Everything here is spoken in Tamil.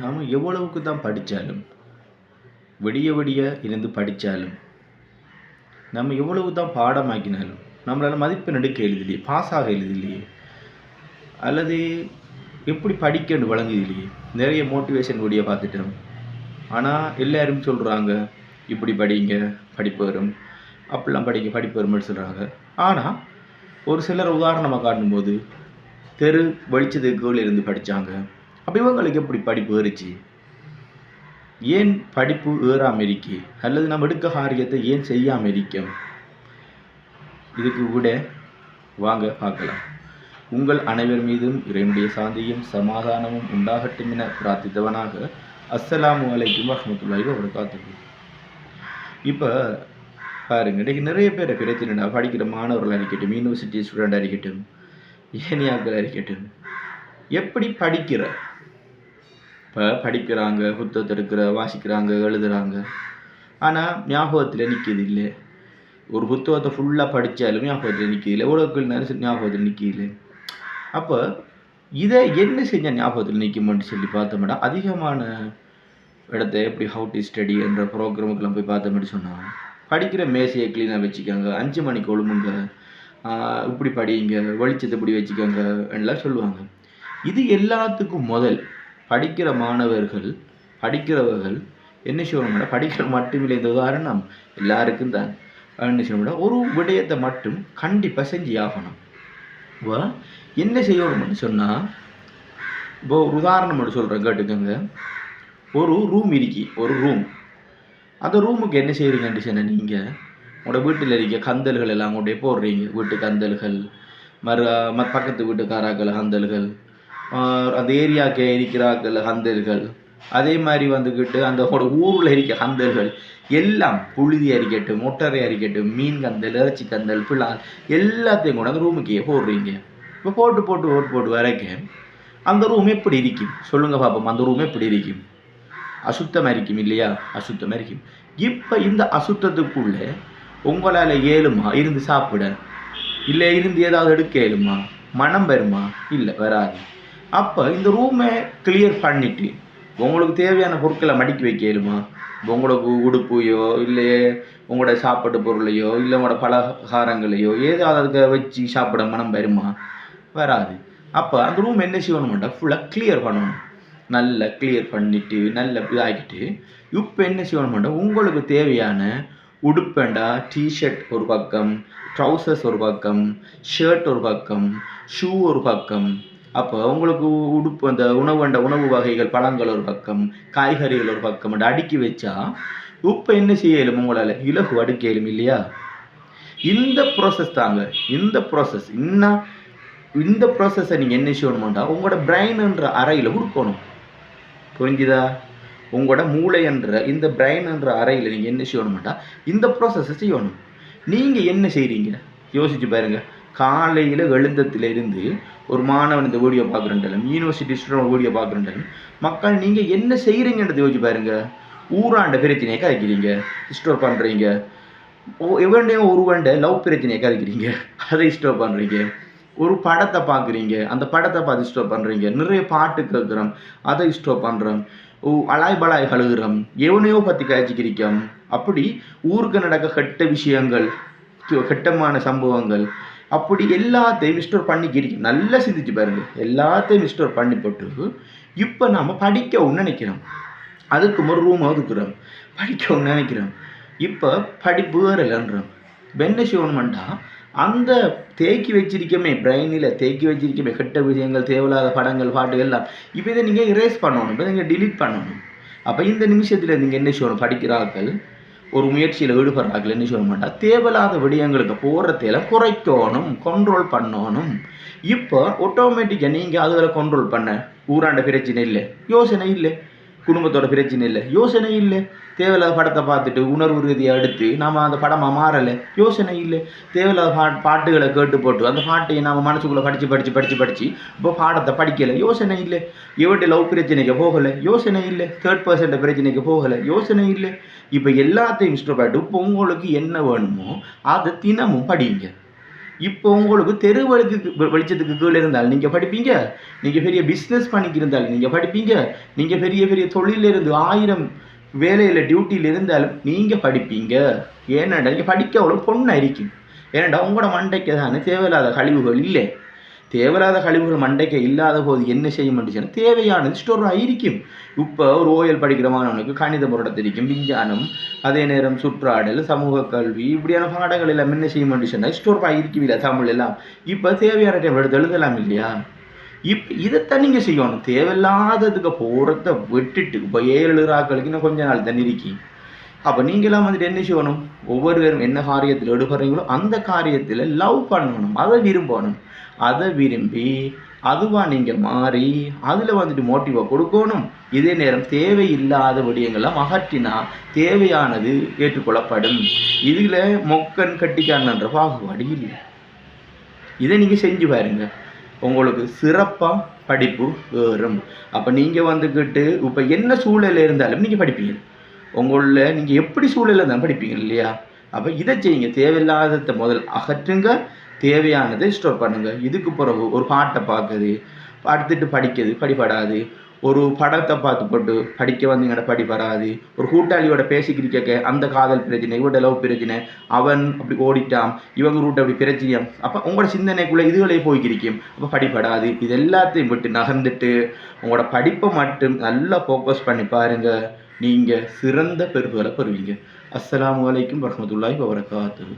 நாம் எவ்வளவுக்கு தான் படித்தாலும் விடிய விடிய இருந்து படித்தாலும் நம்ம எவ்வளவு தான் பாடமாக்கினாலும் நம்மளால் மதிப்பெண் எடுக்க எழுதிலையே பாஸ் ஆக எழுதிலையே அல்லது எப்படி படிக்கணும் வழங்குதில்லையே நிறைய மோட்டிவேஷன் வீடியோ பார்த்துட்டோம். ஆனால் எல்லாரும் சொல்கிறாங்க இப்படி படிங்க படிப்பு வரும் அப்படிலாம் படிங்க படிப்பு வரும்னு சொல்கிறாங்க ஆனால் ஒரு சிலர் உதாரணமாக காட்டும்போது தெரு வெளிச்சத்துக்கு இருந்து படித்தாங்க அப்போ இவங்களுக்கு எப்படி படிப்பு ஏறுச்சு? ஏன் படிப்பு ஏறாமல் இருக்கு? அல்லது நம்ம எடுக்க காரியத்தை ஏன் செய்யாமல் இருக்கோம் இதுக்கு விட வாங்க பார்க்கலாம். உங்கள் அனைவர் மீதும் இறைவனுடைய சாந்தியும் சமாதானமும் உண்டாகட்டும் என பிரார்த்தித்தவனாக அஸ்ஸலாமு அலைக்கும் வரமத்துல்லாஹி வபரகாத்துஹு. இப்போ பாருங்க இன்றைக்கு நிறைய பேர் பிரச்சனைடா படிக்கிற மாணவர்களாக இருக்கட்டும் யூனிவர்சிட்டி ஸ்டூடெண்டாக இருக்கட்டும் ஏனியாக்கள் இருக்கட்டும் எப்படி படிக்கிற? இப்போ படிக்கிறாங்க புத்தகத்தை எடுக்கிற வாசிக்கிறாங்க எழுதுறாங்க. ஆனால் ஞாபகத்தில் நிற்கிது இல்லை. ஒரு புத்தகத்தை ஃபுல்லாக படித்தாலும் ஞாபகத்தில் நிற்கல உலகத்தில் எவ்வளோக்கள் நேரம் ஞாபகத்தில் நிற்கல அப்போ இதை என்ன செஞ்சால் ஞாபகத்தில் நிற்குமான்னு சொல்லி பார்த்தோம்னா அதிகமான இடத்த எப்படி ஹவு டு ஸ்டடி என்ற ப்ரோக்ராமுக்கெல்லாம் போய் பார்த்தோம்னு சொன்னால் படிக்கிற மேசையை க்ளீனாக வச்சுக்கோங்க. அஞ்சு மணிக்கு ஒழுங்குங்க. இப்படி படிங்க. வெளிச்சத்தை இப்படி வச்சுக்கோங்க. எல்லாம் சொல்லுவாங்க. இது எல்லாத்துக்கும் முதல். படிக்கிற மாணவர்கள் படிக்கிறவர்கள் என்ன செய்யணும்னா படிக்கிற மட்டுமில்லை இந்த உதாரணம். எல்லாருக்கும் தான். என்ன செய்யணும்னா ஒரு விடயத்தை மட்டும் கண்டிப்பாக செஞ்சு ஆகணும். இப்போ என்ன செய்யணும்னு சொன்னால் இப்போ ஒரு உதாரணம் மட்டும் சொல்கிறேன் கேட்டுக்கோங்க. ஒரு ரூம் இருக்கி ஒரு ரூம் அந்த ரூமுக்கு என்ன செய்கிறீங்கன்னு சொன்ன நீங்கள் உங்களோட வீட்டில் இருக்க கந்தல்கள் எல்லாம் கொண்டே போடுறீங்க. வீட்டு கந்தல்கள் மறு ம பக்கத்து வீட்டுக்காராக்கள் கந்தல்கள். அந்த ஏரியாவுக்கு இருக்கிறார்கள் ஹந்தர்கள். அதே மாதிரி வந்துக்கிட்டு அந்த ஊரில் இருக்க ஹந்தர்கள் எல்லாம் புழுதி அரிக்கட்டும் மொட்டரை அரிக்கட்டும் மீன் கந்தல் இறைச்சி கந்தல் பிளால் எல்லாத்தையும் கூட அந்த ரூமுக்கே போடுறீங்க. இப்போ போட்டு போட்டு போட்டு போட்டு வரைக்கும் அந்த ரூம் எப்படி இருக்கும்? சொல்லுங்கள் பாப்போம் அந்த ரூம் எப்படி இருக்கும்? அசுத்தமாக இருக்கும் இல்லையா? அசுத்தமாக இருக்கும். இப்போ இந்த அசுத்தத்துக்குள்ளே உங்களால் ஏழுமா இருந்து சாப்பிட. இல்லை இருந்து ஏதாவது எடுக்க ஏழுமா மனம் வருமா? இல்லை வராது. அப்போ இந்த ரூமை கிளியர் பண்ணிட்டு உங்களுக்கு தேவையான பொருட்களை மடிக்கி வைக்கலுமா உங்களோட உங்களுக்கு உடுப்பையோ இல்லை உங்களோட சாப்பாட்டு பொருளையோ இல்லை உங்களோட பலகாரங்களையோ ஏதாவது அதுக்கு வச்சு சாப்பிட மனம் வருமா? வராது. அப்போ அந்த ரூம் என்ன செய்யணும்டா ஃபுல்லாக கிளியர் பண்ணணும். நல்லா கிளியர் பண்ணிவிட்டு நல்ல இதாகிட்டு இப்போ என்ன செய்யணும்டா உங்களுக்கு தேவையான உடுப்பேண்டா டிஷர்ட் ஒரு பக்கம் ட்ரௌசர்ஸ் ஒரு பக்கம் ஷர்ட் ஒரு பக்கம் ஷூ ஒரு பக்கம் அப்போ உங்களுக்கு உடுப்பு அந்த உணவுண்ட உணவு வகைகள் பழங்கள் ஒரு பக்கம் காய்கறிகள் ஒரு பக்கம் அடுக்கி வச்சா இப்போ என்ன செய்யலும் உங்களால்? இலகு அடுக்கலும் இல்லையா? இந்த ப்ராசஸ் தாங்க. இந்த ப்ராசஸ் இன்னும் இந்த ப்ராசஸை நீங்கள் என்ன செய்யணுமாண்டா உங்களோட பிரெயின்ன்ற அறையில் கொடுக்கணும் புரிஞ்சுதா? உங்களோட மூளை என்ற இந்த பிரெயின் என்ற அறையில் நீங்கள் என்ன செய்யணுமாண்டா இந்த ப்ராசஸை செய்யணும். நீங்கள் என்ன செய்கிறீங்க யோசிச்சு பாருங்கள் காலையில் எழுந்தத்திலிருந்து ஒரு மாணவன் இந்த வீடியோ பார்க்குறேன்டாலும் யூனிவர்சிட்டி ஸ்டூடெண்ட் வீடியோ பார்க்குறேன்டாலும் மக்கள் நீங்கள் என்ன செய்கிறீங்கன்றதை யோசிச்சு பாருங்க. ஊராண்ட பிரச்சனையை கதைக்கிறீங்க ஸ்டோர் பண்ணுறீங்க எவ்வளோடையும் ஒரு வண்டை லவ் பிரச்சனையை கதைக்கிறீங்க அதை ஸ்டோர் பண்ணுறீங்க ஒரு படத்தை பார்க்குறீங்க அந்த படத்தை பார்த்து ஸ்டோர் பண்ணுறீங்க நிறைய பாட்டு கேட்குறோம் அதை ஸ்டோர் பண்ணுறோம் ஓ அலாய் பலாய் கழுகுறோம். எவனையோ பற்றி காய்ச்சிக்கிறோம் அப்படி ஊருக்கு நடக்க கெட்ட விஷயங்கள் கெட்டமான சம்பவங்கள் அப்படி எல்லாத்தையும் ஸ்டோர் பண்ணிக்கிறீங்க நல்லா சிந்திச்சு பாருங்க. எல்லாத்தையும் ஸ்டோர் பண்ணி போட்டு இப்போ நாம் படிக்கவும் நினைக்கிறோம். அதுக்கு ஒரு ரூம் ஒதுக்குறோம் படிக்கவும் நினைக்கிறோம். இப்போ படிப்பு வேறலன்றோம் என்ன செய்யணுமெண்டா அந்த தேக்கி வச்சிருக்கமே பிரெயினில் தேக்கி வச்சிருக்கமே கெட்ட விஷயங்கள் தேவையில்லாத படங்கள் பாட்டுகள் எல்லாம். இப்போ இதை நீங்கள் இரேஸ் பண்ணணும். இப்போ நீங்கள் டிலீட் பண்ணணும். அப்போ இந்த நிமிஷத்தில் நீங்கள் என்ன செய்யணும் படிக்கிறார்கள்? ஒரு முயற்சியில் ஈடுபடுறார்கள் சொல்ல செய்ய மாட்டா. தேவையில்லாத விடயங்களுக்கு போகிறதையெல்லாம் குறைக்கணும் கண்ட்ரோல் பண்ணணும். இப்போ ஆட்டோமேட்டிக்காக நீங்கள் அதில் கண்ட்ரோல் பண்ண. ஊராண்ட பிரச்சனை இல்லை. யோசனை இல்லை. குடும்பத்தோட பிரச்சனை இல்லை. யோசனை இல்லை. தேவையில்லாத படத்தை பார்த்துட்டு உணர்வு ரீதியாக எடுத்து நாம் அந்த படமாக மாறலை. யோசனை இல்லை. தேவையில்லாத பா பாட்டுகளை கேட்டு போட்டு அந்த பாட்டை நாம் மனசுக்குள்ளே படித்து படித்து படித்து படித்து இப்போ பாடத்தை படிக்கலை. யோசனை இல்லை. இவட்டு லவ் பிரச்சனைக்கு போகலை. யோசனை இல்லை. தேர்ட் பர்சன்ட் பிரச்சனைக்கு போகலை. யோசனை இல்லை. இப்போ எல்லாத்தையும் இஷ்டப்பட்டு இப்போ உங்களுக்கு என்ன வேணுமோ அதை தினமும் படிங்க. இப்போ உங்களுக்கு தெருவழுக்கு வெளிச்சத்துக்கு கீழே இருந்தால் நீங்கள் படிப்பீங்க. நீங்கள் பெரிய பிஸ்னஸ் பண்ணிக்கிருந்தால் நீங்கள் படிப்பீங்க. நீங்கள் பெரிய பெரிய தொழிலிருந்து ஆயிரம் வேலையில் டியூட்டியில் இருந்தாலும் நீங்கள் படிப்பீங்க. ஏன்னாடா நீங்கள் படிக்க அவ்வளோ பொண்ணு இருக்கும் ஏன்னாடா உங்களோட மண்டைக்கு தானே தேவையில்லாத கழிவுகள் இல்லை. தேவையில்லாத கழிவுகள் மண்டைக்கு இல்லாத போது என்ன செய்ய மாட்டேச்சுன்னா தேவையானது ஸ்டோர் ஆகிருக்கும் இப்போ ஒரு ஓயல் படிக்கிற மாணவனுக்கு கணித முரட தெரியும் விஞ்ஞானம் அதே நேரம் சுற்றாடல் சமூக கல்வி இப்படியான பாடங்கள் எல்லாம் என்ன செய்ய மாட்டேச்சுன்னா ஸ்டோர் ஆகிருக்கவில்லை தமிழ் எல்லாம். இப்போ தேவையான டைம் எடுத்து எழுதலாம் இல்லையா? இப் இதைத்தான் நீங்கள் செய்யணும். தேவையில்லாததுக்கு போகிறத விட்டுட்டு இப்போ ஏழு ராக்களுக்கு இன்னும் கொஞ்ச நாள் தண்ணி இருக்கி. அப்போ நீங்களாம் வந்துட்டு என்ன செய்யணும்? ஒவ்வொருவரும் என்ன காரியத்தில் எடுபடுறீங்களோ அந்த காரியத்தில் லவ் பண்ணணும் அதை விரும்பணும். அதை விரும்பி அதுவாக நீங்கள் மாறி அதில் வந்துட்டு மோட்டிவை கொடுக்கணும். இதே நேரம் தேவையில்லாத விடயங்களை அகற்றினா தேவையானது ஏற்றுக்கொள்ளப்படும். இதில் மொக்கன் கட்டிக்காரன்ற பாகுபாடு இல்லை. இதை நீங்கள் செஞ்சு பாருங்க. உங்களுக்கு சிறப்பாக படிப்பு ஏறும். அப்போ நீங்கள் வந்துக்கிட்டு இப்போ என்ன சூழலில் இருந்தாலும் நீங்கள் படிப்பீங்க. உங்களில் நீங்கள் எப்படி சூழலில் இருந்தாலும் படிப்பீங்க இல்லையா? அப்போ இதை செய்யுங்க. தேவையில்லாததை முதல் அகற்றுங்க. தேவையானதை ஸ்டோர் பண்ணுங்கள் இதுக்கு பிறகு ஒரு பாட்டை பார்க்குது அடுத்துட்டு படிக்கிறது படிப்படாது ஒரு படத்தை பார்த்து போட்டு படிக்க வந்தீங்கன்னா படி வராது ஒரு கூட்டாளியோட பேசிக்கிட்டு அந்த காதல் பிரச்சனை இவட லவ் பிரச்சனை அவன் அப்படி ஓடிட்டான் இவங்க ரூட் அப்படி பிரச்சனையாம் அப்போ உங்களோட சிந்தனைக்குள்ளே இதுகளே போய்க்கிருக்கும். அப்போ படிப்படாது இது எல்லாத்தையும் விட்டு நகர்ந்துட்டு உங்களோட படிப்பை மட்டும் நல்லா ஃபோக்கஸ் பண்ணி பாருங்கள் நீங்கள் சிறந்த பெருப்புகளை பெறுவீங்க. அஸ்லாம் வலைக்கும் வரஹ்மத்துல்லாஹி வபரகாத்துஹு.